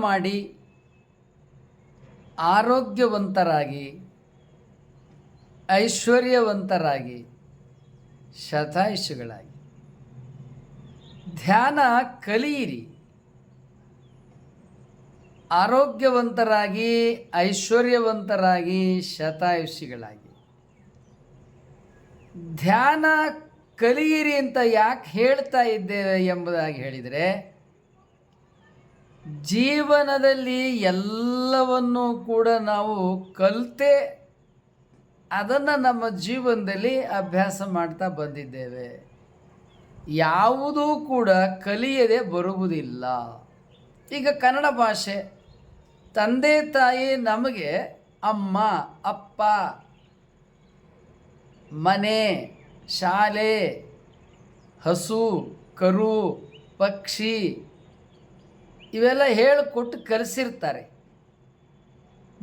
ಮಾಡಿ ಆರೋಗ್ಯವಂತರಾಗಿ, ಐಶ್ವರ್ಯವಂತರಾಗಿ, ಶತಾಯುಷಗಳಾಗಿ. ಧ್ಯಾನ ಕಲಿಯಿರಿ. ಆರೋಗ್ಯವಂತರಾಗಿ, ಐಶ್ವರ್ಯವಂತರಾಗಿ, ಶತಾಯುಷಿಗಳಾಗಿ. ಧ್ಯಾನ ಕಲಿಯಿರಿ ಅಂತ ಯಾಕೆ ಹೇಳ್ತಾ ಇದ್ದೇವೆ ಎಂಬುದಾಗಿ ಹೇಳಿದರೆ ಜೀವನದಲ್ಲಿ ಎಲ್ಲವನ್ನೂ ಕೂಡ ನಾವು ಕಲಿತೆ ಅದನ್ನು ನಮ್ಮ ಜೀವನದಲ್ಲಿ ಅಭ್ಯಾಸ ಮಾಡ್ತಾ ಬಂದಿದ್ದೇವೆ. ಯಾವುದೂ ಕೂಡ ಕಲಿಯದೆ ಬರುವುದಿಲ್ಲ. ಈಗ ಕನ್ನಡ ಭಾಷೆ, ತಂದೆ ತಾಯಿ ನಮಗೆ ಅಮ್ಮ, ಅಪ್ಪ, ಮನೆ, ಶಾಲೆ, ಹಸು, ಕರು, ಪಕ್ಷಿ ಇವೆಲ್ಲ ಹೇಳಿಕೊಟ್ಟು ಕರೆಸಿರ್ತಾರೆ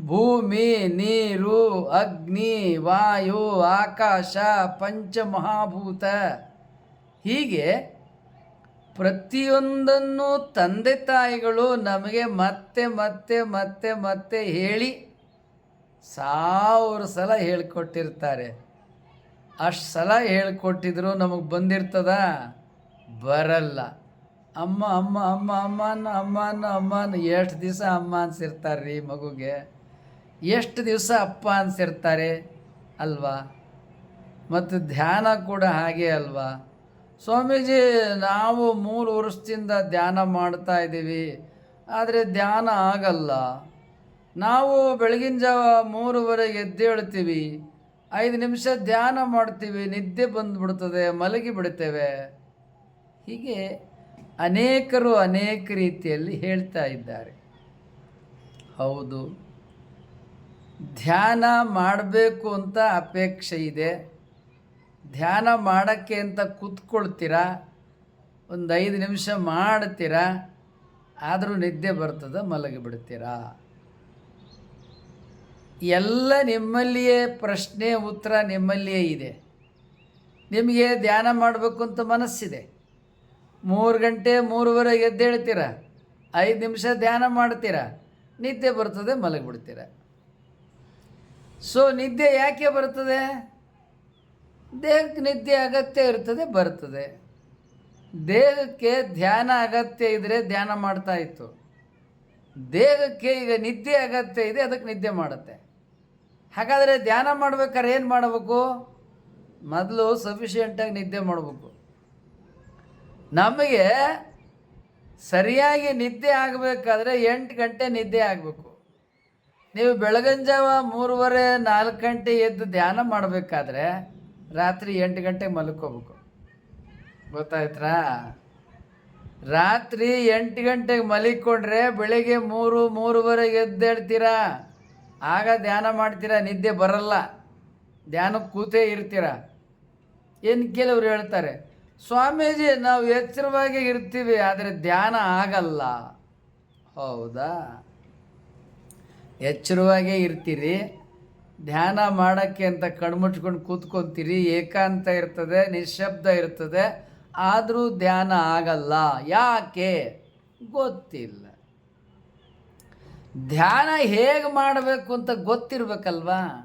ಭೂಮಿ, ನೀರು, ಅಗ್ನಿ, ವಾಯು, ಆಕಾಶ, ಪಂಚಮಹಾಭೂತ. ಹೀಗೆ ಪ್ರತಿಯೊಂದನ್ನು ತಂದೆ ತಾಯಿಗಳು ನಮಗೆ ಮತ್ತೆ ಮತ್ತೆ ಮತ್ತೆ ಮತ್ತೆ ಹೇಳಿ ಸಾವಿರ ಸಲ ಹೇಳ್ಕೊಟ್ಟಿರ್ತಾರೆ. ಅಷ್ಟು ಸಲ ಹೇಳ್ಕೊಟ್ಟಿದ್ರು ನಮಗೆ ಬಂದಿರ್ತದ? ಬರಲ್ಲ. ಅಮ್ಮ ಅಮ್ಮ ಅಮ್ಮ, ಅಮ್ಮನ ಅಮ್ಮನ ಅಮ್ಮ ಅನ್ನ ಅಮ್ಮ ಅನ್ನ ಎಷ್ಟು ದಿವಸ ಅಮ್ಮ ಅನ್ಸಿರ್ತಾರೆ ರೀ ಮಗುಗೆ? ಎಷ್ಟು ದಿವಸ ಅಪ್ಪ ಅನ್ಸಿರ್ತಾರೆ ಅಲ್ವಾ? ಮತ್ತು ಧ್ಯಾನ ಕೂಡ ಹಾಗೆ ಅಲ್ವಾ? ಸ್ವಾಮೀಜಿ, ನಾವು ಮೂರು ವರ್ಷದಿಂದ ಧ್ಯಾನ ಮಾಡ್ತಾ ಇದ್ದೀವಿ. ಆದರೆ ಧ್ಯಾನ ಆಗಲ್ಲ. ನಾವು ಬೆಳಗಿನ ಜಾವ ಮೂರುವರೆಗೆ ಎದ್ದೇಳ್ತೀವಿ ಐದು ನಿಮಿಷ ಧ್ಯಾನ ಮಾಡ್ತೀವಿ. ನಿದ್ದೆ ಬಂದುಬಿಡ್ತದೆ ಮಲಗಿ ಬಿಡ್ತೇವೆ ಹೀಗೆ ಅನೇಕರು ಅನೇಕ ರೀತಿಯಲ್ಲಿ ಹೇಳ್ತಾ ಇದ್ದಾರೆ. ಹೌದು. ಧ್ಯಾನ ಮಾಡಬೇಕು ಅಂತ ಅಪೇಕ್ಷೆ ಇದೆ. ಧ್ಯಾನ ಮಾಡೋಕ್ಕೆ ಅಂತ ಕೂತ್ಕೊಳ್ತೀರಾ? ಒಂದು ಐದು ನಿಮಿಷ ಮಾಡ್ತೀರಾ? ಆದರೂ ನಿದ್ದೆ ಬರ್ತದೆ ಮಲಗಿಬಿಡ್ತೀರಾ ಎಲ್ಲ ನಿಮ್ಮಲ್ಲಿಯೇ ಪ್ರಶ್ನೆ ಉತ್ತರ ನಿಮ್ಮಲ್ಲಿಯೇ ಇದೆ. ನಿಮಗೆ ಧ್ಯಾನ ಮಾಡಬೇಕು ಅಂತ ಮನಸ್ಸಿದೆ. ಮೂರು ಗಂಟೆ ಮೂರುವರೆಗೆ ಎದ್ದೇಳ್ತೀರ ಐದು ನಿಮಿಷ ಧ್ಯಾನ ಮಾಡ್ತೀರ? ನಿದ್ದೆ ಬರ್ತದೆ, ಮಲಗಿಬಿಡ್ತೀರ. ಸೊ ನಿದ್ದೆ ಯಾಕೆ ಬರ್ತದೆ? ದೇಹಕ್ಕೆ ನಿದ್ದೆ ಅಗತ್ಯ ಇರ್ತದೆ, ಬರ್ತದೆ. ದೇಹಕ್ಕೆ ಧ್ಯಾನ ಅಗತ್ಯ ಇದ್ದರೆ ಧ್ಯಾನ ಮಾಡ್ತಾ ಇತ್ತು. ದೇಹಕ್ಕೆ ಈಗ ನಿದ್ದೆ ಅಗತ್ಯ ಇದೆ, ಅದಕ್ಕೆ ನಿದ್ದೆ ಮಾಡುತ್ತೆ. ಹಾಗಾದರೆ ಧ್ಯಾನ ಮಾಡ್ಬೇಕಾದ್ರೆ ಏನು ಮಾಡಬೇಕು? ಮೊದಲು ಸಫಿಷಿಯೆಂಟಾಗಿ ನಿದ್ದೆ ಮಾಡಬೇಕು. ನಮಗೆ ಸರಿಯಾಗಿ ನಿದ್ದೆ ಆಗಬೇಕಾದ್ರೆ ಎಂಟು ಗಂಟೆ ನಿದ್ದೆ ಆಗಬೇಕು. ನೀವು ಬೆಳಗಂಜಾವ ಮೂರುವರೆ ನಾಲ್ಕು ಗಂಟೆ ಎದ್ದು ಧ್ಯಾನ ಮಾಡಬೇಕಾದ್ರೆ ರಾತ್ರಿ ಎಂಟು ಗಂಟೆಗೆ ಮಲ್ಕೋಬೇಕು. ಗೊತ್ತಾಯ್ತ್ರಾ? ರಾತ್ರಿ ಎಂಟು ಗಂಟೆಗೆ ಮಲಿಕೊಂಡ್ರೆ ಬೆಳಿಗ್ಗೆ ಮೂರು ಮೂರುವರೆಗೆ ಎದ್ದೇಳ್ತೀರಾ ಆಗ ಧ್ಯಾನ ಮಾಡ್ತೀರಾ? ನಿದ್ದೆ ಬರಲ್ಲ. ಧ್ಯಾನಕ್ಕೆ ಕೂತೇ ಇರ್ತೀರ? ಏನು ಕೆಲವರು ಹೇಳ್ತಾರೆ? ಸ್ವಾಮೀಜಿ, ನಾವು ಎಚ್ಚರವಾಗಿ ಇರ್ತೀವಿ, ಆದರೆ ಧ್ಯಾನ ಆಗಲ್ಲ. ಹೌದಾ? ಎಚ್ಚರವಾಗೇ ಇರ್ತೀರಿ. ಧ್ಯಾನ ಮಾಡೋಕ್ಕೆ ಅಂತ ಕಣ್ಮುಚ್ಕೊಂಡು ಕೂತ್ಕೊತೀರಿ. ಏಕಾಂತ ಇರ್ತದೆ ನಿಶಬ್ದ ಇರ್ತದೆ, ಆದರೂ ಧ್ಯಾನ ಆಗಲ್ಲ. ಯಾಕೆ? ಗೊತ್ತಿಲ್ಲ. ಧ್ಯಾನ ಹೇಗೆ ಮಾಡಬೇಕು ಅಂತ ಗೊತ್ತಿರ್ಬೇಕಲ್ವಾ?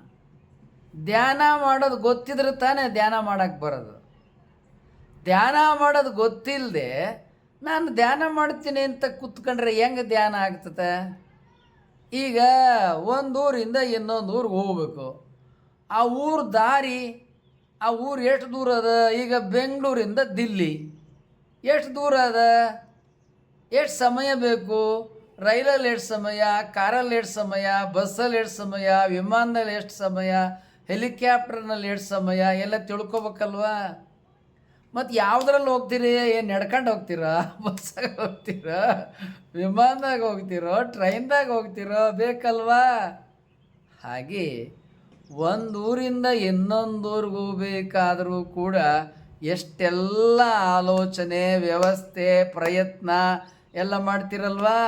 ಧ್ಯಾನ ಮಾಡೋದು ಗೊತ್ತಿದ್ರೆ ತಾನೇ ಧ್ಯಾನ ಮಾಡೋಕ್ಕೆ ಬರೋದು. ಧ್ಯಾನ ಮಾಡೋದು ಗೊತ್ತಿಲ್ಲದೆ ನಾನು ಧ್ಯಾನ ಮಾಡ್ತೀನಿ ಅಂತ ಕೂತ್ಕೊಂಡ್ರೆ ಹೆಂಗೆ ಧ್ಯಾನ ಆಗ್ತದೆ? ಈಗ ಒಂದು ಊರಿಂದ ಇನ್ನೊಂದು ಊರಿಗೆ ಹೋಗ್ಬೇಕು. ಆ ಊರು ದಾರಿ, ಆ ಊರು ಎಷ್ಟು ದೂರ ಅದ? ಈಗ ಬೆಂಗಳೂರಿಂದ ದಿಲ್ಲಿ. ಎಷ್ಟು ದೂರ ಅದ? ಎಷ್ಟು ಸಮಯ ಬೇಕು? ರೈಲಲ್ಲಿ ಎಷ್ಟು ಸಮಯ? ಕಾರಲ್ಲಿ ಎಷ್ಟು ಸಮಯ? ಬಸ್ಸಲ್ಲಿ ಎಷ್ಟು ಸಮಯ? ವಿಮಾನದಲ್ಲಿ ಎಷ್ಟು ಸಮಯ? ಹೆಲಿಕ್ಯಾಪ್ಟರ್ನಲ್ಲಿ ಎಷ್ಟು ಸಮಯ? ಎಲ್ಲ ತಿಳ್ಕೊಬೇಕಲ್ವಾ? ಮತ್ತು ಯಾವ್ದ್ರಲ್ಲಿ ಹೋಗ್ತೀರಿ? ಏನು ನಡ್ಕೊಂಡು ಹೋಗ್ತೀರಾ? ಬಸ್ಸಾಗ ಹೋಗ್ತೀರಾ? ವಿಮಾನದಾಗ ಹೋಗ್ತೀರೋ? ಟ್ರೈನ್ದಾಗ ಹೋಗ್ತಿರೋ? ಬೇಕಲ್ವಾ? ಹಾಗೆ ಒಂದು ಊರಿಂದ ಇನ್ನೊಂದು ಊರಿಗೆ ಹೋಗ್ಬೇಕಾದರೂ ಕೂಡ ಎಷ್ಟೆಲ್ಲ ಆಲೋಚನೆ, ವ್ಯವಸ್ಥೆ, ಪ್ರಯತ್ನ ಎಲ್ಲ ಮಾಡ್ತಿರಲ್ವಾ?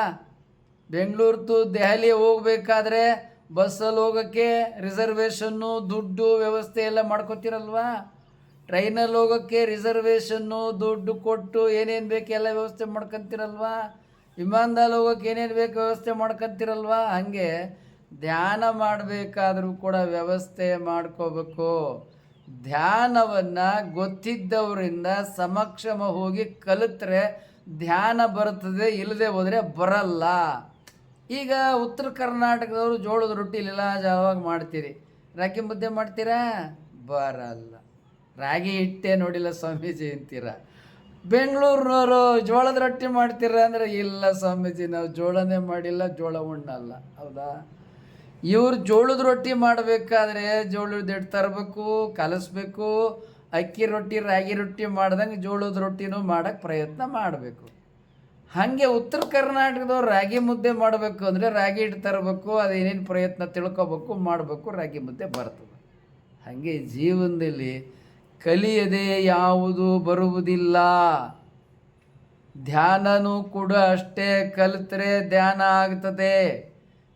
ಬೆಂಗಳೂರು ಟು ದೆಹಲಿ ಹೋಗ್ಬೇಕಾದ್ರೆ ಬಸ್ಸಲ್ಲಿ ಹೋಗೋಕ್ಕೆ ರಿಸರ್ವೇಷನ್ನು, ದುಡ್ಡು, ವ್ಯವಸ್ಥೆ ಎಲ್ಲ ಮಾಡ್ಕೋತಿರಲ್ವಾ? ಟ್ರೈನಲ್ಲಿ ಹೋಗೋಕ್ಕೆ ರಿಸರ್ವೇಷನ್ನು ದುಡ್ಡು ಕೊಟ್ಟು ಏನೇನು ಬೇಕು ಎಲ್ಲ ವ್ಯವಸ್ಥೆ ಮಾಡ್ಕೊತಿರಲ್ವಾ? ವಿಮಾನದಲ್ಲಿ ಹೋಗೋಕ್ಕೆ ಏನೇನು ಬೇಕು ವ್ಯವಸ್ಥೆ ಮಾಡ್ಕೊತಿರಲ್ವಾ? ಹಾಗೆ ಧ್ಯಾನ ಮಾಡಬೇಕಾದ್ರೂ ಕೂಡ ವ್ಯವಸ್ಥೆ ಮಾಡ್ಕೋಬೇಕು. ಧ್ಯಾನವನ್ನು ಗೊತ್ತಿದ್ದವರಿಂದ ಸಮಕ್ಷಮ ಹೋಗಿ ಕಲಿತ್ರೆ ಧ್ಯಾನ ಬರುತ್ತದೆ, ಇಲ್ಲದೆ ಹೋದರೆ ಬರಲ್ಲ. ಈಗ ಉತ್ತರ ಕರ್ನಾಟಕದವರು ಜೋಳದ ರೊಟ್ಟಿ ಜಾವಾಗ ಮಾಡ್ತೀರಿ. ರಾಗಿ ಮುದ್ದೆ ಮಾಡ್ತೀರಾ? ಬರಲ್ಲ. ರಾಗಿ ಹಿಟ್ಟೇ ನೋಡಿಲ್ಲ ಸ್ವಾಮೀಜಿ ಅಂತೀರ? ಬೆಂಗಳೂರಿನವರು ಜೋಳದ ರೊಟ್ಟಿ ಮಾಡ್ತೀರ ಅಂದರೆ ಇಲ್ಲ ಸ್ವಾಮೀಜಿ, ನಾವು ಜೋಳನೇ ಮಾಡಿಲ್ಲ, ಜೋಳ ಉಣ್ಣಲ್ಲ. ಹೌದಾ? ಇವ್ರು ಜೋಳದ ರೊಟ್ಟಿ ಮಾಡಬೇಕಾದ್ರೆ ಜೋಳದ ಹಿಟ್ಟು ತರಬೇಕು, ಕಲಿಸ್ಬೇಕು, ಅಕ್ಕಿ ರೊಟ್ಟಿ, ರಾಗಿ ರೊಟ್ಟಿ ಮಾಡ್ದಂಗೆ ಜೋಳದ ರೊಟ್ಟಿನೂ ಮಾಡೋಕ್ಕೆ ಪ್ರಯತ್ನ ಮಾಡಬೇಕು. ಹಾಗೆ ಉತ್ತರ ಕರ್ನಾಟಕದವ್ರು ರಾಗಿ ಮುದ್ದೆ ಮಾಡಬೇಕು ಅಂದರೆ ರಾಗಿ ಹಿಟ್ಟು ತರಬೇಕು, ಅದೇನೇನು ಪ್ರಯತ್ನ ತಿಳ್ಕೊಬೇಕು, ಮಾಡಬೇಕು, ರಾಗಿ ಮುದ್ದೆ ಬರ್ತದೆ. ಹಾಗೆ ಜೀವನದಲ್ಲಿ ಕಲಿಯದೆ ಯಾವುದು ಬರುವುದಿಲ್ಲ. ಧ್ಯಾನನೂ ಕೂಡ ಅಷ್ಟೇ ಕಲಿತರೆ ಧ್ಯಾನ ಆಗ್ತದೆ.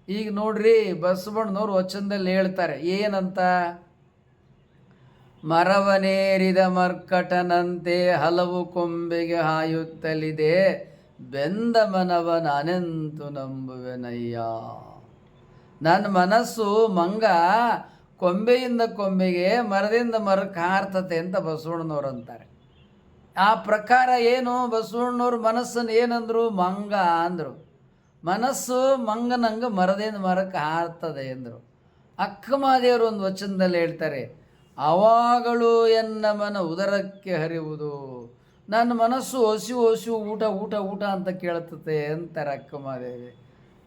ಈಗ ನೋಡ್ರಿ ಬಸವಣ್ಣನವ್ರು ವಚನದಲ್ಲಿ ಹೇಳ್ತಾರೆ, ಏನಂತ? ಮರವನೇರಿದ ಮರ್ಕಟನಂತೆ ಹಲವು ಕೊಂಬೆಗೆ ಹಾಯುತ್ತಲಿದೆ ಬೆಂದ ಮನವ ನಾನೆಂತು ನಂಬುವೆನಯ್ಯ? ನನ್ನ ಮನಸ್ಸು ಮಂಗ ಕೊಂಬೆಯಿಂದ ಕೊಂಬೆಗೆ, ಮರದಿಂದ ಮರಕ್ಕೆ ಹಾರ್ತತೆ ಅಂತ ಬಸವಣ್ಣನವರು ಅಂತಾರೆ. ಆ ಪ್ರಕಾರ ಏನು? ಬಸವಣ್ಣವ್ರ ಮನಸ್ಸನ್ನು ಏನಂದ್ರು? ಮಂಗ ಅಂದರು. ಮನಸ್ಸು ಮಂಗನಂಗ ಮರದಿಂದ ಮರಕ್ಕೆ ಹಾರ್ತದೆ ಎಂದರು ಅಕ್ಕಮಾದೇವರು ಒಂದು ವಚನದಲ್ಲಿ ಹೇಳ್ತಾರೆ ಅವಾಗಳು ಎನ್ನ ಮನ ಉದರಕ್ಕೆ ಹರಿಯುವುದು, ನನ್ನ ಮನಸ್ಸು ಹಸಿವು ಹಸಿ ಊಟ ಊಟ ಊಟ ಅಂತ ಕೇಳ್ತತೆ ಅಂತಾರೆ ಅಕ್ಕಮಾದೇವಿ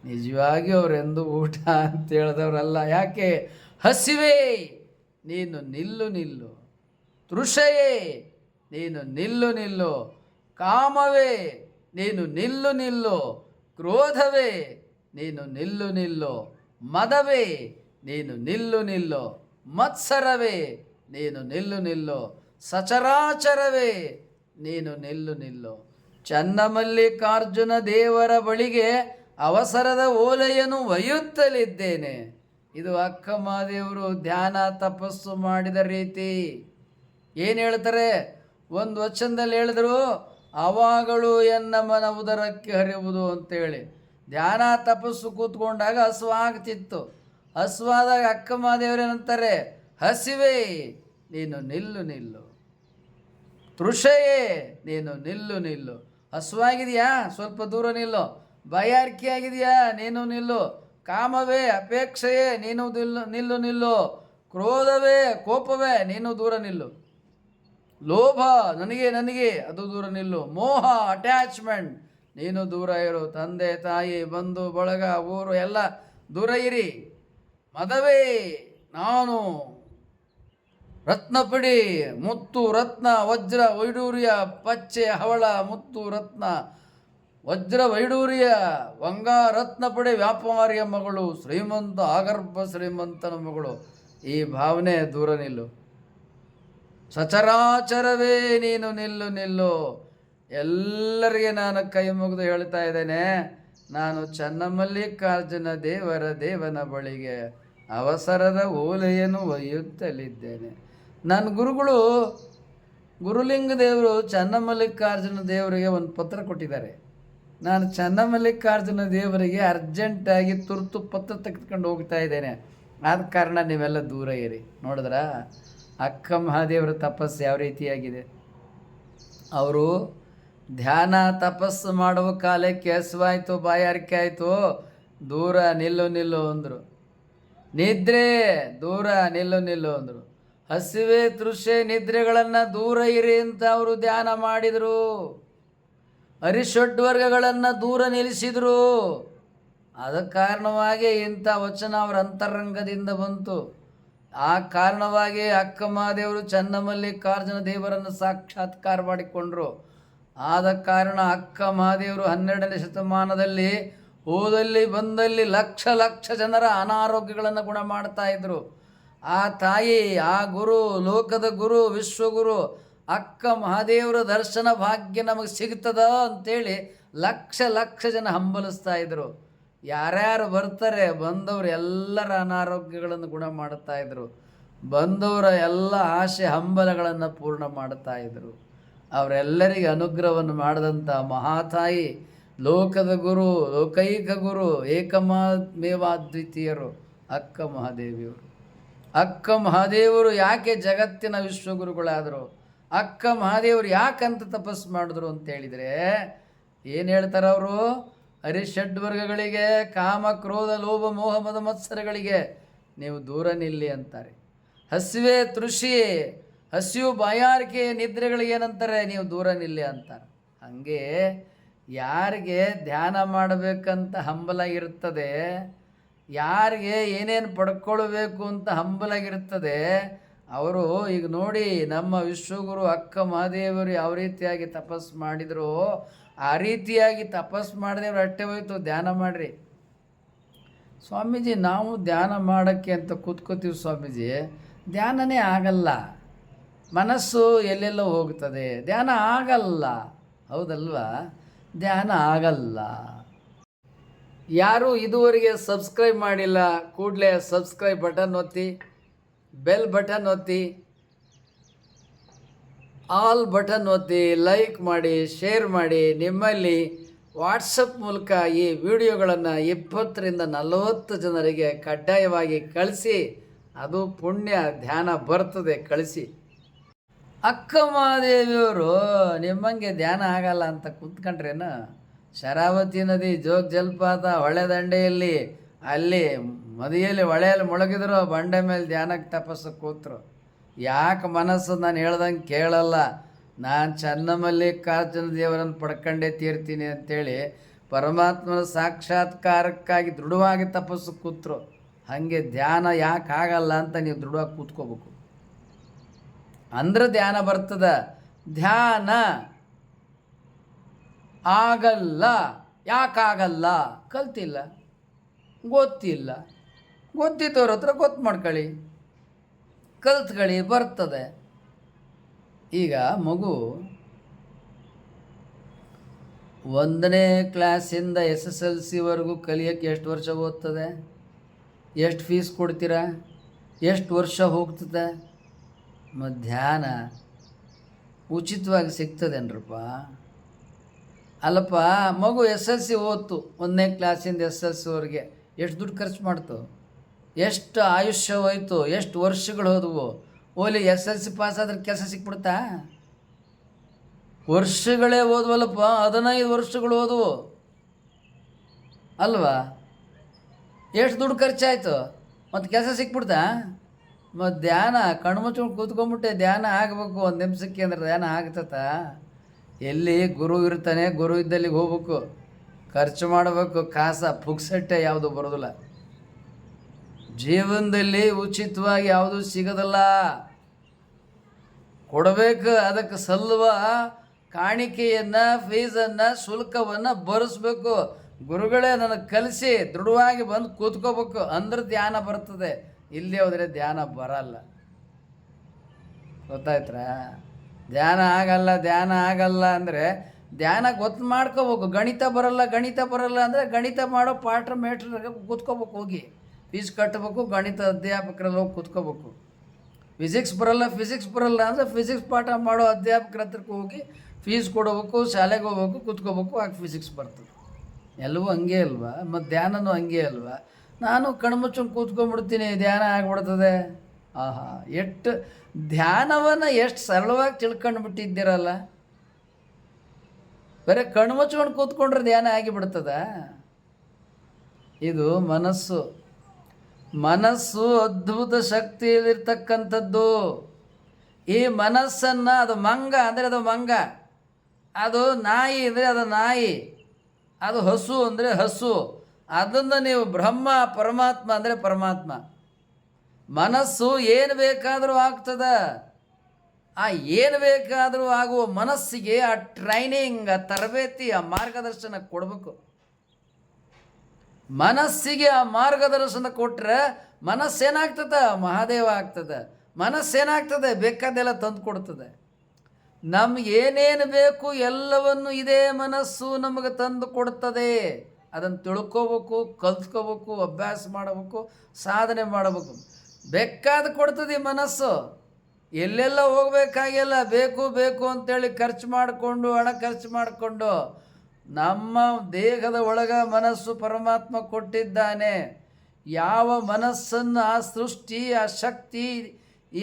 ನಿಜವಾಗಿ ಅವರೆಂದು ಊಟ ಅಂತ ಹೇಳಿದವರಲ್ಲ. ಯಾಕೆ? ಹಸಿವೆ, ನೀನು ನಿಲ್ಲು ನಿಲ್ಲು. ತೃಷೆಯೇ, ನೀನು ನಿಲ್ಲು ನಿಲ್ಲು. ಕಾಮವೇ, ನೀನು ನಿಲ್ಲು ನಿಲ್ಲು. ಕ್ರೋಧವೇ, ನೀನು ನಿಲ್ಲು ನಿಲ್ಲು. ಮದವೇ, ನೀನು ನಿಲ್ಲು ನಿಲ್ಲು. ಮತ್ಸರವೇ, ನೀನು ನಿಲ್ಲು ನಿಲ್ಲು. ಸಚರಾಚರವೇ, ನೀನು ನಿಲ್ಲು ನಿಲ್ಲು. ಚನ್ನಮಲ್ಲಿಕಾರ್ಜುನ ದೇವರ ಬಳಿಗೆ ಅವಸರದ ಓಲೆಯನ್ನು ಒಯ್ಯುತ್ತಲಿದ್ದೇನೆ. ಇದು ಅಕ್ಕ ಮಹಾದೇವರು ಧ್ಯಾನ ತಪಸ್ಸು ಮಾಡಿದ ರೀತಿ. ಏನು ಹೇಳ್ತಾರೆ? ಒಂದು ವಚನದಲ್ಲಿ ಹೇಳಿದ್ರು ಅವಾಗಳು ಎನ್ನ ಮನ ಉದರಕ್ಕೆ ಹರಿಯುವುದು ಅಂತೇಳಿ. ಧ್ಯಾನ ತಪಸ್ಸು ಕೂತ್ಕೊಂಡಾಗ ಹಸುವಾಗ್ತಿತ್ತು ಹಸುವಾದಾಗ ಅಕ್ಕ ಏನಂತಾರೆ? ಹಸಿವೆ, ನೀನು ನಿಲ್ಲು ನಿಲ್ಲು. ತೃಷೆಯೇ, ನೀನು ನಿಲ್ಲು ನಿಲ್ಲು. ಹಸುವಾಗಿದೆಯಾ ಸ್ವಲ್ಪ ದೂರ ನಿಲ್ಲು. ಬಾಯಾರಿಕೆ ಆಗಿದೆಯಾ? ನೀನು ನಿಲ್ಲು. ಕಾಮವೇ, ಅಪೇಕ್ಷೆಯೇ, ನೀನು ನಿಲ್ಲು ನಿಲ್ಲು. ಕ್ರೋಧವೇ, ಕೋಪವೇ, ನೀನು ದೂರ ನಿಲ್ಲು. ಲೋಭ, ನನಗೆ ನನಗೆ, ಅದು ದೂರ ನಿಲ್ಲು. ಮೋಹ ಅಟ್ಯಾಚ್ಮೆಂಟ್ ನೀನು ದೂರ ಇರು. ತಂದೆ, ತಾಯಿ, ಬಂಧು, ಬಳಗ, ಊರು, ಎಲ್ಲ ದೂರ ಇರಿ. ಮದವೇ, ನಾನು. ರತ್ನಪಿಡಿ, ಮುತ್ತು ರತ್ನ, ವಜ್ರ, ವೈಡೂರ್ಯ, ಪಚ್ಚೆ, ಹವಳ, ಮುತ್ತು ರತ್ನ. ವಜ್ರ ವೈಡೂರಿಯ ವಂಗಾರತ್ನ ಪಡೆ ವ್ಯಾಪಾರಿಯ ಮಗಳು, ಶ್ರೀಮಂತ ಆಗರ್ಭ ಶ್ರೀಮಂತನ ಮಗಳು, ಈ ಭಾವನೆ ದೂರ ನಿಲ್ಲು. ಸಚರಾಚರವೇ ನೀನು ನಿಲ್ಲು ನಿಲ್ಲು. ಎಲ್ಲರಿಗೆ ನಾನು ಕೈ ಮುಗಿದು ಹೇಳ್ತಾ ಇದ್ದೇನೆ. ನಾನು ಚನ್ನಮಲ್ಲಿಕಾರ್ಜುನ ದೇವರ ದೇವನ ಬಳಿಗೆ ಅವಸರದ ಓಲೆಯನ್ನು ಒಯ್ಯುತ್ತಲಿದ್ದೇನೆ. ನನ್ನ ಗುರುಗಳು ಗುರುಲಿಂಗ ದೇವರು ಚನ್ನಮಲ್ಲಿಕಾರ್ಜುನ ದೇವರಿಗೆ ಒಂದು ಪತ್ರ ಕೊಟ್ಟಿದ್ದಾರೆ. ನಾನು ಚನ್ನಮಲ್ಲಿಕಾರ್ಜುನ ದೇವರಿಗೆ ಅರ್ಜೆಂಟಾಗಿ ತುರ್ತು ಪತ್ರ ತೆಗೆದುಕೊಂಡು ಹೋಗ್ತಾ ಇದ್ದೇನೆ. ಆದ ಕಾರಣ ನೀವೆಲ್ಲ ದೂರ ಇರಿ. ನೋಡಿದ್ರಾ? ಅಕ್ಕ ಮಹಾದೇವರ ತಪಸ್ಸು ಯಾವ ರೀತಿಯಾಗಿದೆ? ಅವರು, ಧ್ಯಾನ, ತಪಸ್ಸು ಮಾಡುವ ಕಾಲಕ್ಕೆ ಹಸುವಾಯಿತು ಬಾಯಾರಿಕೆ ಆಯಿತು, ದೂರ ನಿಲ್ಲು ನಿಲ್ಲು ಅಂದರು. ನಿದ್ರೆ, ದೂರ ನಿಲ್ಲು ನಿಲ್ಲು ಅಂದರು. ಹಸಿವೆ, ತೃಷೆ ನಿದ್ರೆಗಳನ್ನು ದೂರ ಇರಿ ಅಂತ ಅವರು ಧ್ಯಾನ ಮಾಡಿದರು. ವರ್ಗಗಳನ್ನು ದೂರ ನಿಲ್ಲಿಸಿದರು. ಅದ ಕಾರಣವಾಗಿ ಇಂಥ ವಚನ ಅವರ ಅಂತರಂಗದಿಂದ ಬಂತು. ಆ ಕಾರಣವಾಗಿ ಅಕ್ಕ ಮಹಾದೇವರು ಚನ್ನಮಲ್ಲಿಕಾರ್ಜುನ ದೇವರನ್ನು ಸಾಕ್ಷಾತ್ಕಾರ ಮಾಡಿಕೊಂಡರು. ಆದ ಕಾರಣ ಅಕ್ಕ ಮಹಾದೇವರು ಹನ್ನೆರಡನೇ ಶತಮಾನದಲ್ಲಿ ಹೋದಲ್ಲಿ ಬಂದಲ್ಲಿ ಲಕ್ಷ ಲಕ್ಷ ಜನರ ಅನಾರೋಗ್ಯಗಳನ್ನು ಗುಣ ಮಾಡ್ತಾ ಇದ್ದರು ಆ ತಾಯಿ, ಆ ಗುರು, ಲೋಕದ ಗುರು, ವಿಶ್ವಗುರು ಅಕ್ಕ ಮಹಾದೇವರ ದರ್ಶನ ಭಾಗ್ಯ ನಮಗೆ ಸಿಗ್ತದ ಅಂತೇಳಿ ಲಕ್ಷ ಲಕ್ಷ ಜನ ಹಂಬಲಿಸ್ತಾ ಇದ್ರು. ಯಾರ್ಯಾರು ಬರ್ತಾರೆ, ಬಂದವರು ಎಲ್ಲರ ಅನಾರೋಗ್ಯಗಳನ್ನು ಗುಣ ಮಾಡುತ್ತಾ ಇದ್ರು. ಬಂದವರ ಎಲ್ಲ ಆಸೆ ಹಂಬಲಗಳನ್ನು ಪೂರ್ಣ ಮಾಡುತ್ತಾ ಇದ್ರು. ಅವರೆಲ್ಲರಿಗೆ ಅನುಗ್ರಹವನ್ನು ಮಾಡಿದಂಥ ಮಹಾತಾಯಿ, ಲೋಕದ ಗುರು, ಲೋಕೈಕ ಗುರು ಏಕಮೇವಾದ್ವಿತೀಯರು ಅಕ್ಕ ಮಹಾದೇವಿಯವರು. ಅಕ್ಕ ಮಹಾದೇವರು ಯಾಕೆ ಜಗತ್ತಿನ ವಿಶ್ವಗುರುಗಳಾದರು? ಅಕ್ಕ ಮಹಾದೇವರು ಯಾಕಂತ ತಪಸ್ಸು ಮಾಡಿದ್ರು ಅಂತ ಹೇಳಿದರೆ, ಏನು ಹೇಳ್ತಾರೆ ಅವರು? ವರ್ಗಗಳಿಗೆ, ಕಾಮ, ಕ್ರೋಧ, ಲೋಭ, ಮೋಹ, ಮದ, ಮತ್ಸರಗಳಿಗೆ ನೀವು ದೂರ ನಿಲ್ಲಿ ಅಂತಾರೆ. ಹಸಿವೆ, ತೃಷಿ, ಹಸಿವು, ಬಾಯಾರಿಕೆ ನಿದ್ರೆಗಳಿಗೆ ಏನಂತಾರೆ? ನೀವು ದೂರ ನಿಲ್ಲಿ ಅಂತಾರೆ. ಹಾಗೆ ಯಾರಿಗೆ ಧ್ಯಾನ ಮಾಡಬೇಕಂತ ಹಂಬಲ ಇರ್ತದೆ, ಯಾರಿಗೆ ಏನೇನು ಪಡ್ಕೊಳ್ಬೇಕು ಅಂತ ಹಂಬಲಾಗಿರ್ತದೆ ಅವರು ಈಗ ನೋಡಿ ನಮ್ಮ ವಿಶ್ವಗುರು ಅಕ್ಕ ಮಹಾದೇವರು ಯಾವ ರೀತಿಯಾಗಿ ತಪಸ್ಸು ಮಾಡಿದ್ರು ಆ ರೀತಿಯಾಗಿ ತಪಸ್ಸು ಮಾಡಿದೇವ್ರು ಅಟ್ಟೆ ಹೋಯ್ತು, ಧ್ಯಾನ ಮಾಡಿರಿ. ಸ್ವಾಮೀಜಿ, ನಾವು ಧ್ಯಾನ ಮಾಡೋಕ್ಕೆ ಅಂತ ಕೂತ್ಕೋತೀವಿ ಸ್ವಾಮೀಜಿ, ಧ್ಯಾನನೇ ಆಗಲ್ಲ. ಮನಸ್ಸು ಎಲ್ಲೆಲ್ಲೋ ಹೋಗ್ತದೆ, ಧ್ಯಾನ ಆಗಲ್ಲ. ಹೌದಲ್ವಾ? ಧ್ಯಾನ ಆಗಲ್ಲ. ಯಾರು ಇದುವರೆಗೆ ಸಬ್ಸ್ಕ್ರೈಬ್ ಮಾಡಿಲ್ಲ, ಕೂಡಲೇ ಸಬ್ಸ್ಕ್ರೈಬ್ ಬಟನ್ ಒತ್ತಿ. ಬೆಲ್ ಬಟನ್ ಒತ್ತಿ ಆಲ್ ಬಟನ್ ಒತ್ತಿ ಲೈಕ್ ಮಾಡಿ ಶೇರ್ ಮಾಡಿ, ನಿಮ್ಮಲ್ಲಿ ವಾಟ್ಸಪ್ ಮೂಲಕ ಈ ವಿಡಿಯೋಗಳನ್ನು ಇಪ್ಪತ್ತರಿಂದ ನಲವತ್ತು ಜನರಿಗೆ ಕಡ್ಡಾಯವಾಗಿ ಕಳಿಸಿ, ಅದು ಪುಣ್ಯ ಧ್ಯಾನ ಬರ್ತದೆ, ಕಳಿಸಿ. ಅಕ್ಕ ಮಹಾದೇವಿಯವರು, ನಿಮ್ಮಂಗೆ ಧ್ಯಾನ ಆಗಲ್ಲ ಅಂತ ಕೂತ್ಕೊಂಡ್ರೇನು? ಶರಾವತಿ ನದಿ ಜೋಗ ಜಲಪಾತ ಹೊಳೆ ದಂಡೆಯಲ್ಲಿ, ಅಲ್ಲಿ ಮದಿಯಲ್ಲಿ ಹೊಳೆಯಲ್ಲಿ ಮುಳುಗಿದ್ರು, ಬಂಡೆ ಮೇಲೆ ಧ್ಯಾನಕ್ಕೆ ತಪಸ್ಸು ಕೂತರು. ಯಾಕೆ ಮನಸ್ಸು ನಾನು ಹೇಳ್ದಂಗೆ ಕೇಳಲ್ಲ? ನಾನು ಚನ್ನಮಲ್ಲಿಕಾರ್ಜುನ ದೇವರನ್ನು ಪಡ್ಕಂಡೇ ತೀರ್ತೀನಿ ಅಂತೇಳಿ ಪರಮಾತ್ಮನ ಸಾಕ್ಷಾತ್ಕಾರಕ್ಕಾಗಿ ದೃಢವಾಗಿ ತಪಸ್ಸು ಕೂತರು. ಹಾಗೆ ಧ್ಯಾನ ಯಾಕೆ ಆಗಲ್ಲ ಅಂತ ನೀವು ದೃಢವಾಗಿ ಕೂತ್ಕೋಬೇಕು. ಅಂದ್ರೆ ಧ್ಯಾನ ಬರ್ತದ? ಧ್ಯಾನ ಆಗಲ್ಲ. ಯಾಕಾಗಲ್ಲ? ಕಲ್ತಿಲ್ಲ. ಗೊತ್ತಿಲ್ಲ. ಗೊತ್ತಿದ್ದವ್ರ ಹತ್ರ ಗೊತ್ತು ಮಾಡ್ಕೊಳ್ಳಿ. ಕಲ್ತ್ಕೊಳ್ಳಿ, ಬರ್ತದೆ. ಈಗ ಮಗು ಒಂದನೇ ಕ್ಲಾಸಿಂದ ಎಸ್ ಎಸ್ ಎಲ್ ಸಿವರೆಗೂ ಕಲಿಯೋಕ್ಕೆ ಎಷ್ಟು ವರ್ಷ ಓದ್ತದೆ ಎಷ್ಟು ಫೀಸ್ ಕೊಡ್ತೀರಾ? ಎಷ್ಟು ವರ್ಷ ಹೋಗ್ತದೆ? ಮಧ್ಯಾಹ್ನ ಉಚಿತವಾಗಿ ಸಿಗ್ತದೇನ್ರಪ್ಪ? ಅಲ್ಲಪ್ಪ, ಮಗು ಎಸ್ ಎಲ್ ಸಿ ಓದ್ತು, ಒಂದನೇ ಕ್ಲಾಸಿಂದ ಎಸ್ ಎಲ್ ಸಿವರೆಗೆ ಎಷ್ಟು ದುಡ್ಡು ಖರ್ಚು ಮಾಡ್ತು? ಎಷ್ಟು ಆಯುಷ್ಯ ಹೋಯ್ತು ಎಷ್ಟು ವರ್ಷಗಳು ಹೋದವು. ಓಲಿ ಎಸ್ ಎಲ್ ಸಿ ಪಾಸ್ ಆದ್ರೆ ಕೆಲಸ ಸಿಕ್ಬಿಡ್ತಾ? ವರ್ಷಗಳೇ ಓದ್ವಲ್ಲಪ್ಪ ಹದಿನೈದು ವರ್ಷಗಳು ಓದುವು ಅಲ್ವಾ? ಎಷ್ಟು ದುಡ್ಡು ಖರ್ಚಾಯಿತು? ಮತ್ತು ಕೆಲಸ ಸಿಕ್ಬಿಡ್ತಾ? ಮತ್ತು ಧ್ಯಾನ, ಕಣ್ಣು ಮುಚ್ಕೊಂಡು ಕೂತ್ಕೊಂಡ್ಬಿಟ್ಟೆ, ಧ್ಯಾನ ಆಗಬೇಕು, ಒಂದು ನಿಮಿಷಕ್ಕೆ ಅಂದ್ರೆ ಧ್ಯಾನ ಆಗ್ತತ ಎಲ್ಲಿ ಗುರು ಇರ್ತಾನೆ, ಗುರು ಇದ್ದಲ್ಲಿಗೆ ಹೋಗ್ಬೇಕು. ಖರ್ಚು ಮಾಡಬೇಕು, ಕಾಸ ಪುಕ್ಸಟ್ಟೆ ಯಾವುದು ಬರೋದಿಲ್ಲ. ಜೀವನದಲ್ಲಿ ಉಚಿತವಾಗಿ ಯಾವುದು ಸಿಗೋದಿಲ್ಲ. ಕೊಡಬೇಕು, ಅದಕ್ಕೆ ಸಲ್ಲುವ ಕಾಣಿಕೆಯನ್ನು, ಫೀಸನ್ನು, ಶುಲ್ಕವನ್ನು ಭರಿಸ್ಬೇಕು. ಗುರುಗಳೇ ನನಗೆ ಕಲಿಸಿ ದೃಢವಾಗಿ ಬಂದು ಕೂತ್ಕೋಬೇಕು. ಅಂದ್ರೆ ಧ್ಯಾನ ಬರ್ತದೆ. ಇಲ್ಲಿ ಹೋದರೆ ಧ್ಯಾನ ಬರಲ್ಲ. ಗೊತ್ತಾಯ್ತರ? ಧ್ಯಾನ ಆಗಲ್ಲ ಧ್ಯಾನ ಆಗಲ್ಲ ಅಂದರೆ ಧ್ಯಾನ ಗೊತ್ತು ಮಾಡ್ಕೋಬೇಕು. ಗಣಿತ ಬರಲ್ಲ ಗಣಿತ ಬರಲ್ಲ ಅಂದರೆ ಗಣಿತ ಮಾಡೋ ಪಾಠ ಮೇಟ್ರ್ ಕೂತ್ಕೋಬೇಕು ಹೋಗಿ. ಫೀಸ್ ಕಟ್ಟಬೇಕು ಗಣಿತ ಅಧ್ಯಾಪಕರಲ್ಲಿ ಹೋಗಿ ಕೂತ್ಕೋಬೇಕು. ಫಿಸಿಕ್ಸ್ ಬರಲ್ಲ ಫಿಸಿಕ್ಸ್ ಬರಲ್ಲ ಅಂದರೆ ಫಿಸಿಕ್ಸ್ ಪಾಠ ಮಾಡೋ ಅಧ್ಯಾಪಕರ ಹತ್ರಕ್ಕೆ ಹೋಗಿ ಫೀಸ್ ಕೊಡಬೇಕು, ಶಾಲೆಗೆ ಹೋಗ್ಬೇಕು, ಕೂತ್ಕೋಬೇಕು ಆಗ ಫಿಸಿಕ್ಸ್ ಬರ್ತದೆ. ಎಲ್ಲವೂ ಹಂಗೆ ಅಲ್ವಾ? ಮತ್ತು ಧ್ಯಾನನೂ ಹಂಗೆ ಅಲ್ವಾ? ನಾನು ಕಣ್ಮುಚ್ಚಂಗೆ ಕೂತ್ಕೊಂಡ್ಬಿಡ್ತೀನಿ, ಧ್ಯಾನ ಆಗ್ಬಿಡ್ತದೆ. ಆಹಾ, ಎಷ್ಟು ಧ್ಯಾನವನ್ನು ಎಷ್ಟು ಸರಳವಾಗಿ ತಿಳ್ಕೊಂಡು ಬಿಟ್ಟಿದ್ದೀರಲ್ಲ ಬರೀ ಕಣ್ಮುಚ್ಕೊಂಡು ಕೂತ್ಕೊಂಡ್ರೆ ಧ್ಯಾನ ಆಗಿಬಿಡ್ತದ? ಇದು ಮನಸ್ಸು. ಮನಸ್ಸು ಅದ್ಭುತ ಶಕ್ತಿಯಲ್ಲಿರ್ತಕ್ಕಂಥದ್ದು. ಈ ಮನಸ್ಸನ್ನು ಅದು ಮಂಗ ಅಂದರೆ ಅದು ಮಂಗ. ಅದು ನಾಯಿ ಅಂದರೆ ಅದು ನಾಯಿ. ಅದು ಹಸು ಅಂದರೆ ಹಸು. ಅದನ್ನು ನೀವು ಬ್ರಹ್ಮ, ಪರಮಾತ್ಮ ಅಂದರೆ ಪರಮಾತ್ಮ. ಮನಸ್ಸು ಏನು ಬೇಕಾದರೂ ಆಗ್ತದೆ. ಆ ಏನು ಬೇಕಾದರೂ ಆಗುವ ಮನಸ್ಸಿಗೆ ಆ ಟ್ರೈನಿಂಗ್ ಆ ತರಬೇತಿ, ಆ ಮಾರ್ಗದರ್ಶನ ಕೊಡಬೇಕು. ಮನಸ್ಸಿಗೆ ಆ ಮಾರ್ಗದರ್ಶನ ಕೊಟ್ಟರೆ ಮನಸ್ಸೇನಾಗ್ತದೆ? ಮಹಾದೇವ ಆಗ್ತದೆ. ಮನಸ್ಸೇನಾಗ್ತದೆ? ಬೇಕಾದೆಲ್ಲ ತಂದು ಕೊಡ್ತದೆ. ನಮ್ಗೆ ಏನೇನು ಬೇಕು ಎಲ್ಲವನ್ನು ಇದೇ ಮನಸ್ಸು ನಮಗೆ ತಂದು ಕೊಡ್ತದೆ. ಅದನ್ನು ತಿಳ್ಕೋಬೇಕು, ಕಲ್ತ್ಕೋಬೇಕು, ಅಭ್ಯಾಸ ಮಾಡಬೇಕು, ಸಾಧನೆ ಮಾಡಬೇಕು. ಬೇಕಾದ ಕೊಡ್ತದೆ ಮನಸ್ಸು. ಎಲ್ಲೆಲ್ಲ ಹೋಗ್ಬೇಕಾಗಿಲ್ಲ ಬೇಕು ಬೇಕು ಅಂತೇಳಿ ಖರ್ಚು ಮಾಡಿಕೊಂಡು, ಹಣ ಖರ್ಚು ಮಾಡಿಕೊಂಡು ನಮ್ಮ ದೇಹದ ಒಳಗ ಮನಸ್ಸು ಪರಮಾತ್ಮ ಕೊಟ್ಟಿದ್ದಾನೆ. ಯಾವ ಮನಸ್ಸನ್ನು, ಆ ಸೃಷ್ಟಿ, ಆ ಶಕ್ತಿ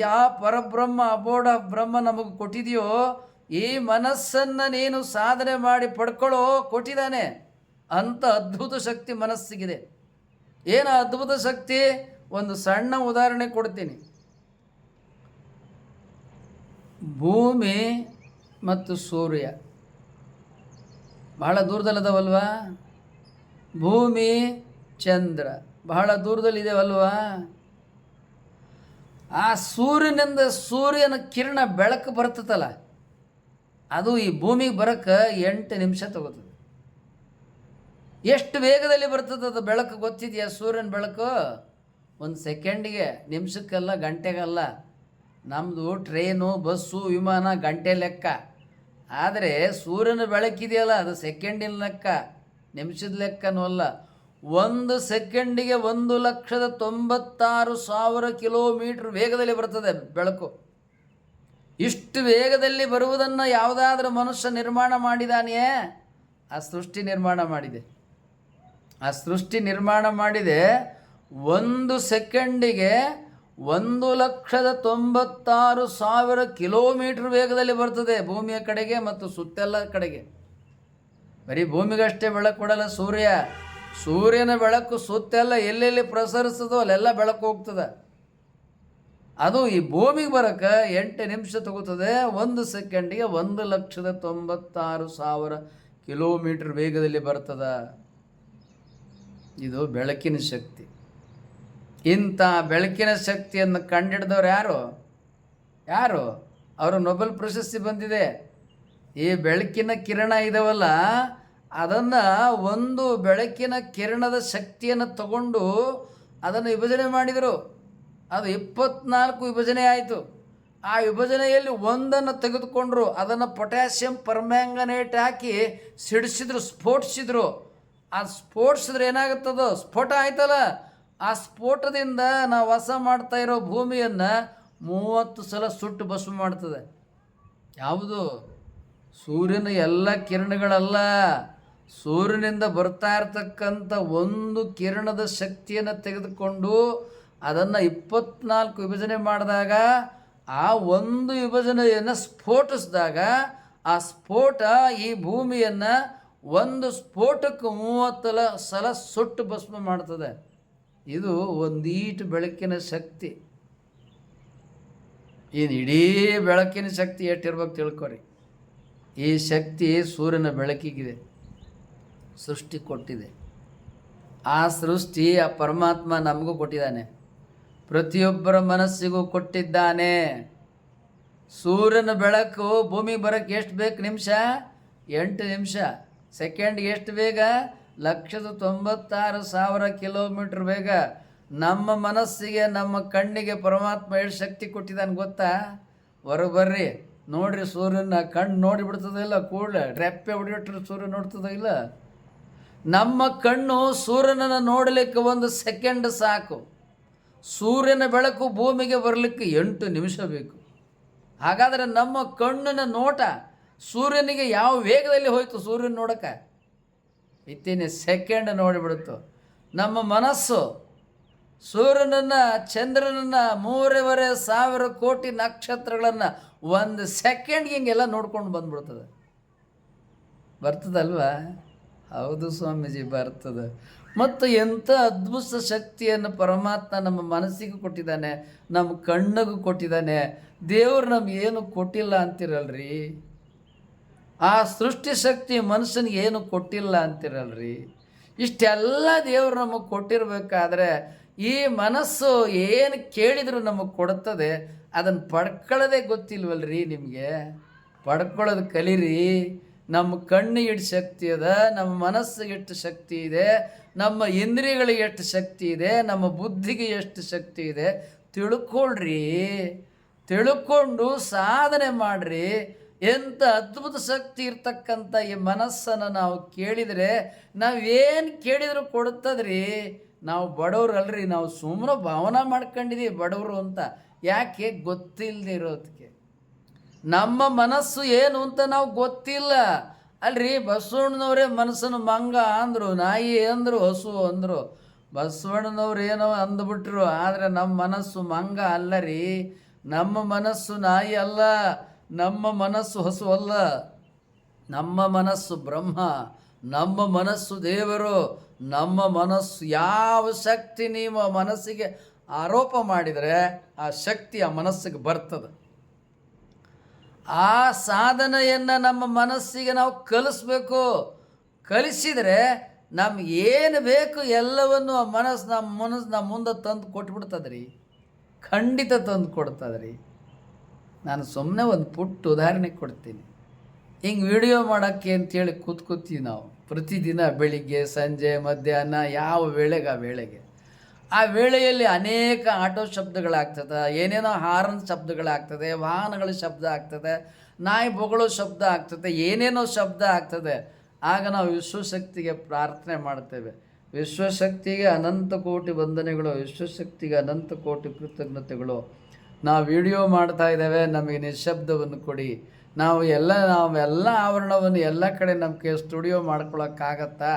ಆ ಪರಬ್ರಹ್ಮ ಅಬೋಡ ಬ್ರಹ್ಮ ನಮಗೆ ಕೊಟ್ಟಿದೆಯೋ, ಈ ಮನಸ್ಸನ್ನು ನೀನು ಸಾಧನೆ ಮಾಡಿ ಪಡ್ಕೊಳ್ಳೋ ಕೊಟ್ಟಿದ್ದಾನೆ. ಅಂಥ ಅದ್ಭುತ ಶಕ್ತಿ ಮನಸ್ಸಿಗಿದೆ. ಏನು ಅದ್ಭುತ ಶಕ್ತಿ? ಒಂದು ಸಣ್ಣ ಉದಾಹರಣೆ ಕೊಡ್ತೀನಿ. ಭೂಮಿ ಮತ್ತು ಸೂರ್ಯ. ಬಹಳ ದೂರದಲ್ಲದವಲ್ವಾ? ಭೂಮಿ ಚಂದ್ರ. ಬಹಳ ದೂರದಲ್ಲಿದೆವಲ್ವಾ? ಆ ಸೂರ್ಯನಿಂದ ಸೂರ್ಯನ ಕಿರಣ ಬೆಳಕು ಬರ್ತದಲ್ಲ ಅದು ಈ ಭೂಮಿಗೆ ಬರೋಕ್ಕೆ ಎಂಟು ನಿಮಿಷ ತಗೋತದೆ. ಎಷ್ಟು ವೇಗದಲ್ಲಿ ಬರ್ತದೆ ಅದು ಬೆಳಕು ಗೊತ್ತಿದೆಯಾ ಸೂರ್ಯನ ಬೆಳಕು? ಒಂದು ಸೆಕೆಂಡಿಗೆ, ನಿಮಿಷಕ್ಕಲ್ಲ, ಗಂಟೆಗಲ್ಲ. ನಮ್ಮದು ಟ್ರೈನು, ಬಸ್ಸು, ವಿಮಾನ ಗಂಟೆ ಲೆಕ್ಕ. ಆದರೆ ಸೂರ್ಯನ ಬೆಳಕಿದೆಯಲ್ಲ, ಅದು ಸೆಕೆಂಡಿನ ಲೆಕ್ಕ, ನಿಮಿಷದ ಲೆಕ್ಕನೂ ಅಲ್ಲ. ಒಂದು ಸೆಕೆಂಡಿಗೆ ಒಂದು ಲಕ್ಷದ ತೊಂಬತ್ತಾರು ಸಾವಿರ ಕಿಲೋಮೀಟ್ರ್ ವೇಗದಲ್ಲಿ ಬರ್ತದೆ ಬೆಳಕು. ಇಷ್ಟು ವೇಗದಲ್ಲಿ ಬರುವುದನ್ನು ಯಾವುದಾದ್ರೂ ಮನುಷ್ಯ ನಿರ್ಮಾಣ ಮಾಡಿದಾನೆಯೇ? ಆ ಸೃಷ್ಟಿ ನಿರ್ಮಾಣ ಮಾಡಿದೆ. ಆ ಸೃಷ್ಟಿ ನಿರ್ಮಾಣ ಮಾಡಿದೆ ಒಂದು ಸೆಕೆಂಡಿಗೆ ಒಂದು ಲಕ್ಷದ ತೊಂಬತ್ತಾರು ಸಾವಿರ ಕಿಲೋಮೀಟ್ರ್ ವೇಗದಲ್ಲಿ ಬರ್ತದೆ ಭೂಮಿಯ ಕಡೆಗೆ ಮತ್ತು ಸುತ್ತೆಲ್ಲ ಕಡೆಗೆ. ಬರೀ ಭೂಮಿಗಷ್ಟೇ ಬೆಳಕು ಕೊಡಲ್ಲ ಸೂರ್ಯ. ಸೂರ್ಯನ ಬೆಳಕು ಸುತ್ತೆಲ್ಲ ಎಲ್ಲೆಲ್ಲಿ ಪ್ರಸರಿಸ್ತದೋ ಅಲ್ಲೆಲ್ಲ ಬೆಳಕು ಹೋಗ್ತದೆ. ಅದು ಈ ಭೂಮಿಗೆ ಬರೋಕ್ಕೆ ಎಂಟು ನಿಮಿಷ ತಗೋತದೆ, ಒಂದು ಸೆಕೆಂಡಿಗೆ ಒಂದು ಲಕ್ಷದ ತೊಂಬತ್ತಾರು ಸಾವಿರ ಕಿಲೋಮೀಟ್ರ್ ವೇಗದಲ್ಲಿ ಬರ್ತದ. ಇದು ಬೆಳಕಿನ ಶಕ್ತಿ. ಇಂಥ ಬೆಳಕಿನ ಶಕ್ತಿಯನ್ನು ಕಂಡಿಡ್ದವ್ರು ಯಾರು? ಯಾರು? ಅವರು ನೊಬೆಲ್ ಪ್ರಶಸ್ತಿ ಬಂದಿದೆ. ಈ ಬೆಳಕಿನ ಕಿರಣ ಇದಾವಲ್ಲ, ಅದನ್ನು ಒಂದು ಬೆಳಕಿನ ಕಿರಣದ ಶಕ್ತಿಯನ್ನು ತಗೊಂಡು ಅದನ್ನು ವಿಭಜನೆ ಮಾಡಿದರು. ಅದು ಇಪ್ಪತ್ನಾಲ್ಕು ವಿಭಜನೆ ಆಯಿತು. ಆ ವಿಭಜನೆಯಲ್ಲಿ ಒಂದನ್ನು ತೆಗೆದುಕೊಂಡರು. ಅದನ್ನು ಪೊಟ್ಯಾಸಿಯಂ ಪರ್ಮ್ಯಾಂಗನೇಟ್ ಹಾಕಿ ಸಿಡಿಸಿದ್ರು, ಸ್ಫೋಟಿಸಿದ್ರು. ಆ ಸ್ಫೋಟಿಸಿದ್ರೆ ಏನಾಗುತ್ತದೋ? ಸ್ಫೋಟ ಆಯ್ತಲ್ಲ. ಆ ಸ್ಫೋಟದಿಂದ ನಾವು ವಾಸ ಮಾಡ್ತಾ ಇರೋ ಭೂಮಿಯನ್ನು ಮೂವತ್ತು ಸಲ ಸುಟ್ಟು ಭಸ್ಮ ಮಾಡ್ತದೆ. ಯಾವುದು? ಸೂರ್ಯನ ಎಲ್ಲ ಕಿರಣಗಳಲ್ಲ. ಸೂರ್ಯನಿಂದ ಬರ್ತಾ ಇರತಕ್ಕಂಥ ಒಂದು ಕಿರಣದ ಶಕ್ತಿಯನ್ನು ತೆಗೆದುಕೊಂಡು ಅದನ್ನು ಇಪ್ಪತ್ನಾಲ್ಕು ವಿಭಜನೆ ಮಾಡಿದಾಗ, ಆ ಒಂದು ವಿಭಜನೆಯನ್ನು ಸ್ಫೋಟಿಸಿದಾಗ, ಆ ಸ್ಫೋಟ ಈ ಭೂಮಿಯನ್ನು ಒಂದು ಸ್ಫೋಟಕ್ಕೆ ಮೂವತ್ತಲ ಸಲ ಸುಟ್ಟು ಭಸ್ಮ ಮಾಡ್ತದೆ. ಇದು ಒಂದೀಟು ಬೆಳಕಿನ ಶಕ್ತಿ. ಏನು ಇಡೀ ಬೆಳಕಿನ ಶಕ್ತಿ ಎಷ್ಟಿರ್ಬೇಕು ತಿಳ್ಕೊರಿ. ಈ ಶಕ್ತಿ ಸೂರ್ಯನ ಬೆಳಕಿಗಿದೆ. ಸೃಷ್ಟಿ ಕೊಟ್ಟಿದೆ. ಆ ಸೃಷ್ಟಿ, ಆ ಪರಮಾತ್ಮ ನಮಗೂ ಕೊಟ್ಟಿದ್ದಾನೆ. ಪ್ರತಿಯೊಬ್ಬರ ಮನಸ್ಸಿಗೂ ಕೊಟ್ಟಿದ್ದಾನೆ. ಸೂರ್ಯನ ಬೆಳಕು ಭೂಮಿಗೆ ಬರೋಕ್ಕೆ ಎಷ್ಟು ಬೇಕು ನಿಮಿಷ? ಎಂಟು ನಿಮಿಷ. ಸೆಕೆಂಡ್ಗೆ ಎಷ್ಟು ಬೇಗ? ಲಕ್ಷದ ತೊಂಬತ್ತಾರು ಸಾವಿರ ಕಿಲೋಮೀಟ್ರ್ ಬೇಗ ನಮ್ಮ ಮನಸ್ಸಿಗೆ, ನಮ್ಮ ಕಣ್ಣಿಗೆ ಪರಮಾತ್ಮ ಎಷ್ಟು ಶಕ್ತಿ ಕೊಟ್ಟಿದ್ದಾನೆ ಗೊತ್ತಾ? ಹೊರಗೆ ಬರ್ರಿ. ನೋಡ್ರಿ ಸೂರ್ಯನ ಕಣ್ಣು ನೋಡಿ ಬಿಡ್ತದ ಇಲ್ಲ ಕೂಡಲೇ? ರೆಪ್ಪೆ ಹೊಡಿಬಿಟ್ರೆ ಸೂರ್ಯ ನೋಡ್ತದ ಇಲ್ಲ? ನಮ್ಮ ಕಣ್ಣು ಸೂರ್ಯನನ್ನು ನೋಡಲಿಕ್ಕೆ ಒಂದು ಸೆಕೆಂಡ್ ಸಾಕು. ಸೂರ್ಯನ ಬೆಳಕು ಭೂಮಿಗೆ ಬರಲಿಕ್ಕೆ ಎಂಟು ನಿಮಿಷ ಬೇಕು. ಹಾಗಾದರೆ ನಮ್ಮ ಕಣ್ಣಿನ ನೋಟ ಸೂರ್ಯನಿಗೆ ಯಾವ ವೇಗದಲ್ಲಿ ಹೋಯಿತು ಸೂರ್ಯನ ನೋಡಕ್ಕೆ? ಇತ್ತಿನ ಸೆಕೆಂಡ್ ನೋಡಿಬಿಡ್ತು ನಮ್ಮ ಮನಸ್ಸು ಸೂರ್ಯನನ್ನು, ಚಂದ್ರನನ್ನು, ಮೂರುವರೆ ಸಾವಿರ ಕೋಟಿ ನಕ್ಷತ್ರಗಳನ್ನು ಒಂದು ಸೆಕೆಂಡ್ಗೆ ಹಿಂಗೆಲ್ಲ ನೋಡ್ಕೊಂಡು ಬಂದ್ಬಿಡ್ತದೆ. ಬರ್ತದಲ್ವಾ? ಹೌದು ಸ್ವಾಮೀಜಿ, ಬರ್ತದೆ. ಮತ್ತು ಎಂಥ ಅದ್ಭುತ ಶಕ್ತಿಯನ್ನು ಪರಮಾತ್ಮ ನಮ್ಮ ಮನಸ್ಸಿಗೂ ಕೊಟ್ಟಿದ್ದಾನೆ, ನಮ್ಮ ಕಣ್ಣಿಗೂ ಕೊಟ್ಟಿದ್ದಾನೆ. ದೇವ್ರು ನಮ್ಗೆ ಏನು ಕೊಟ್ಟಿಲ್ಲ ಅಂತಿರಲ್ರಿ? ಆ ಸೃಷ್ಟಿ ಶಕ್ತಿ ಮನುಷ್ಯನಿಗೆ ಏನು ಕೊಟ್ಟಿಲ್ಲ ಅಂತಿರಲ್ರಿ? ಇಷ್ಟೆಲ್ಲ ದೇವರು ನಮಗೆ ಕೊಟ್ಟಿರಬೇಕಾದ್ರೆ ಈ ಮನಸ್ಸು ಏನು ಕೇಳಿದರೂ ನಮಗೆ ಕೊಡುತ್ತದೆ ಅದನ್ನು ಪಡ್ಕೊಳ್ಳೋದೇ ಗೊತ್ತಿಲ್ವಲ್ರಿ ನಿಮಗೆ? ಪಡ್ಕೊಳ್ಳೋದು ಕಲೀರಿ. ನಮ್ಮ ಕಣ್ಣು ಇಟ್ಟು ಶಕ್ತಿ ಅದ ನಮ್ಮ ಮನಸ್ಸಿಗೆ ಎಷ್ಟು ಶಕ್ತಿ ಇದೆ, ನಮ್ಮ ಇಂದ್ರಿಯಗಳಿಗೆ ಎಷ್ಟು ಶಕ್ತಿ ಇದೆ, ನಮ್ಮ ಬುದ್ಧಿಗೆ ಎಷ್ಟು ಶಕ್ತಿ ಇದೆ, ತಿಳ್ಕೊಳ್ರಿ. ತಿಳ್ಕೊಂಡು ಸಾಧನೆ ಮಾಡ್ರಿ. ಎಂಥ ಅದ್ಭುತ ಶಕ್ತಿ ಇರ್ತಕ್ಕಂಥ ಈ ಮನಸ್ಸನ್ನು ನಾವು ಕೇಳಿದರೆ ನಾವೇನು ಕೇಳಿದರೂ ಕೊಡುತ್ತದ್ರಿ? ನಾವು ಬಡವ್ರು ಅಲ್ರಿ ನಾವು ಸುಮ್ಮನೆ ಭಾವನೆ ಮಾಡ್ಕೊಂಡಿದ್ದೀವಿ ಬಡವರು ಅಂತ. ಯಾಕೆ? ಗೊತ್ತಿಲ್ಲದೆ ಇರೋದಕ್ಕೆ. ನಮ್ಮ ಮನಸ್ಸು ಏನು ಅಂತ ನಾವು ಗೊತ್ತಿಲ್ಲ. ಅಲ್ರಿ, ಬಸವಣ್ಣನವರೇ ಮನಸ್ಸನ್ನು ಮಂಗ ಅಂದರು, ನಾಯಿ ಅಂದರು, ಹಸು ಅಂದರು. ಬಸವಣ್ಣನವ್ರು ಏನೋ ಅಂದ್ಬಿಟ್ರು, ಆದರೆ ನಮ್ಮ ಮನಸ್ಸು ಮಂಗ ಅಲ್ಲ ರೀ. ನಮ್ಮ ಮನಸ್ಸು ನಾಯಿ ಅಲ್ಲ. ನಮ್ಮ ಮನಸ್ಸು ಹಸು ಅಲ್ಲ ನಮ್ಮ ಮನಸ್ಸು ಬ್ರಹ್ಮ. ನಮ್ಮ ಮನಸ್ಸು ದೇವರು. ನಮ್ಮ ಮನಸ್ಸು ಯಾವ ಶಕ್ತಿ ನೀವು ಮನಸ್ಸಿಗೆ ಆರೋಪ ಮಾಡಿದರೆ ಆ ಶಕ್ತಿ ಆ ಮನಸ್ಸಿಗೆ ಬರ್ತದೆ. ಆ ಸಾಧನೆಯನ್ನು ನಮ್ಮ ಮನಸ್ಸಿಗೆ ನಾವು ಕಲಿಸ್ಬೇಕು. ಕಲಿಸಿದರೆ ನಮ್ಗೆ ಏನು ಬೇಕು ಎಲ್ಲವನ್ನು ಆ ಮನಸ್ಸು ನಮ್ಮ ಮನಸ್ಸು ನಮ್ಮ ಮುಂದೆ ತಂದು ಕೊಟ್ಬಿಡ್ತದ್ರಿ. ಖಂಡಿತ ತಂದು ಕೊಡ್ತದ್ರಿ. ನಾನು ಸುಮ್ಮನೆ ಒಂದು ಪುಟ್ಟ ಉದಾಹರಣೆ ಕೊಡ್ತೀನಿ. ಹಿಂಗೆ ವಿಡಿಯೋ ಮಾಡೋಕ್ಕೆ ಅಂತೇಳಿ ಕೂತ್ಕೋತೀವಿ ನಾವು. ಪ್ರತಿದಿನ ಬೆಳಿಗ್ಗೆ, ಸಂಜೆ, ಮಧ್ಯಾಹ್ನ, ಯಾವ ವೇಳೆಗೆ ಆ ವೇಳೆಗೆ. ಆ ವೇಳೆಯಲ್ಲಿ ಅನೇಕ ಆಟೋ ಶಬ್ದಗಳಾಗ್ತದೆ, ಏನೇನೋ ಹಾರನ್ ಶಬ್ದಗಳಾಗ್ತದೆ, ವಾಹನಗಳ ಶಬ್ದ ಆಗ್ತದೆ, ನಾಯಿ ಬೊಗಳೋ ಶಬ್ದ ಆಗ್ತದೆ, ಏನೇನೋ ಶಬ್ದ ಆಗ್ತದೆ. ಆಗ ನಾವು ವಿಶ್ವಶಕ್ತಿಗೆ ಪ್ರಾರ್ಥನೆ ಮಾಡ್ತೇವೆ. ವಿಶ್ವಶಕ್ತಿಗೆ ಅನಂತ ಕೋಟಿ ವಂದನೆಗಳು, ವಿಶ್ವಶಕ್ತಿಗೆ ಅನಂತ ಕೋಟಿ ಕೃತಜ್ಞತೆಗಳು. ನಾವು ವಿಡಿಯೋ ಮಾಡ್ತಾ ಇದ್ದೇವೆ, ನಮಗೆ ನಿಶಬ್ದವನ್ನು ಕೊಡಿ. ನಾವು ಎಲ್ಲ ನಾವು ಎಲ್ಲ ಆವರಣವನ್ನು ಎಲ್ಲ ಕಡೆ ನಮಗೆ ಸ್ಟುಡಿಯೋ ಮಾಡ್ಕೊಳಕ್ಕಾಗತ್ತಾ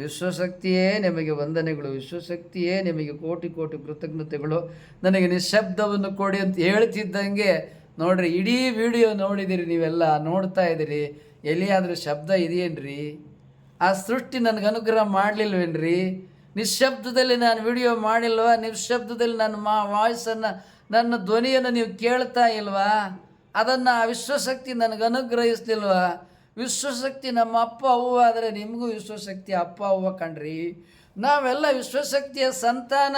ವಿಶ್ವಶಕ್ತಿಯೇ ನಿಮಗೆ ವಂದನೆಗಳು, ವಿಶ್ವಶಕ್ತಿಯೇ ನಿಮಗೆ ಕೋಟಿ ಕೋಟಿ ಕೃತಜ್ಞತೆಗಳು. ನನಗೆ ನಿಶಬ್ದವನ್ನು ಕೊಡಿ ಅಂತ ಹೇಳ್ತಿದ್ದಂಗೆ, ನೋಡ್ರಿ, ಇಡೀ ವಿಡಿಯೋ ನೋಡಿದಿರಿ ನೀವೆಲ್ಲ, ನೋಡ್ತಾ ಇದ್ದೀರಿ ಎಲ್ಲಿಯಾದರೂ ಶಬ್ದ ಇದೆಯೇನ್ರಿ? ಆ ಸೃಷ್ಟಿ ನನಗೆ ಅನುಗ್ರಹ ಮಾಡಲಿಲ್ವೇನ್ರಿ? ನಿಶಬ್ದದಲ್ಲಿ ನಾನು ವಿಡಿಯೋ ಮಾಡಿಲ್ವಾ? ನಿಶಬ್ದದಲ್ಲಿ ನನ್ನ ಮಾ, ವಾಯ್ಸನ್ನು ನನ್ನ ಧ್ವನಿಯನ್ನು ನೀವು ಕೇಳ್ತಾ ಇಲ್ವಾ? ಅದನ್ನು ಆ ವಿಶ್ವಶಕ್ತಿ ನನಗೆ ಅನುಗ್ರಹಿಸ್ತಿಲ್ವಾ ವಿಶ್ವಶಕ್ತಿ ನಮ್ಮ ಅಪ್ಪ ಅವ್ವ ಆದರೆ ನಿಮಗೂ ವಿಶ್ವಶಕ್ತಿ ಅಪ್ಪ ಅವ್ವ ಕಣ್ರಿ. ನಾವೆಲ್ಲ ವಿಶ್ವಶಕ್ತಿಯ ಸಂತಾನ.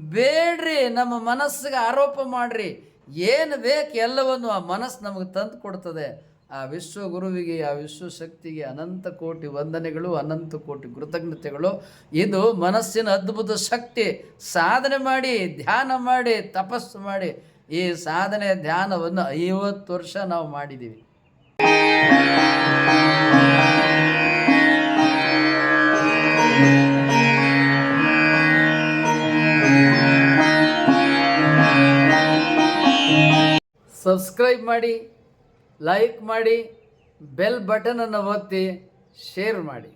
ಬೇಡ್ರಿ, ನಮ್ಮ ಮನಸ್ಸಿಗೆ ಆರೋಪ ಮಾಡ್ರಿ. ಏನು ಬೇಕು ಎಲ್ಲವನ್ನು ಆ ಮನಸ್ಸು ನಮಗೆ ತಂದು ಕೊಡ್ತದೆ. ಆ ವಿಶ್ವಗುರುವಿಗೆ, ಆ ವಿಶ್ವಶಕ್ತಿಗೆ ಅನಂತ ಕೋಟಿ ವಂದನೆಗಳು, ಅನಂತ ಕೋಟಿ ಕೃತಜ್ಞತೆಗಳು. ಇದು ಮನಸ್ಸಿನ ಅದ್ಭುತ ಶಕ್ತಿ. ಸಾಧನೆ ಮಾಡಿ, ಧ್ಯಾನ ಮಾಡಿ, ತಪಸ್ಸು ಮಾಡಿ. ಈ ಸಾಧನೆ ಧ್ಯಾನವನ್ನು ಐವತ್ತು ವರ್ಷ ನಾವು ಮಾಡಿದ್ದೀವಿ. ಸಬ್ಸ್ಕ್ರೈಬ್ ಮಾಡಿ. ಲೈಕ್ ಮಾಡಿ ಬೆಲ್ ಬಟನನ್ನು ಒತ್ತಿ ಶೇರ್ ಮಾಡಿ.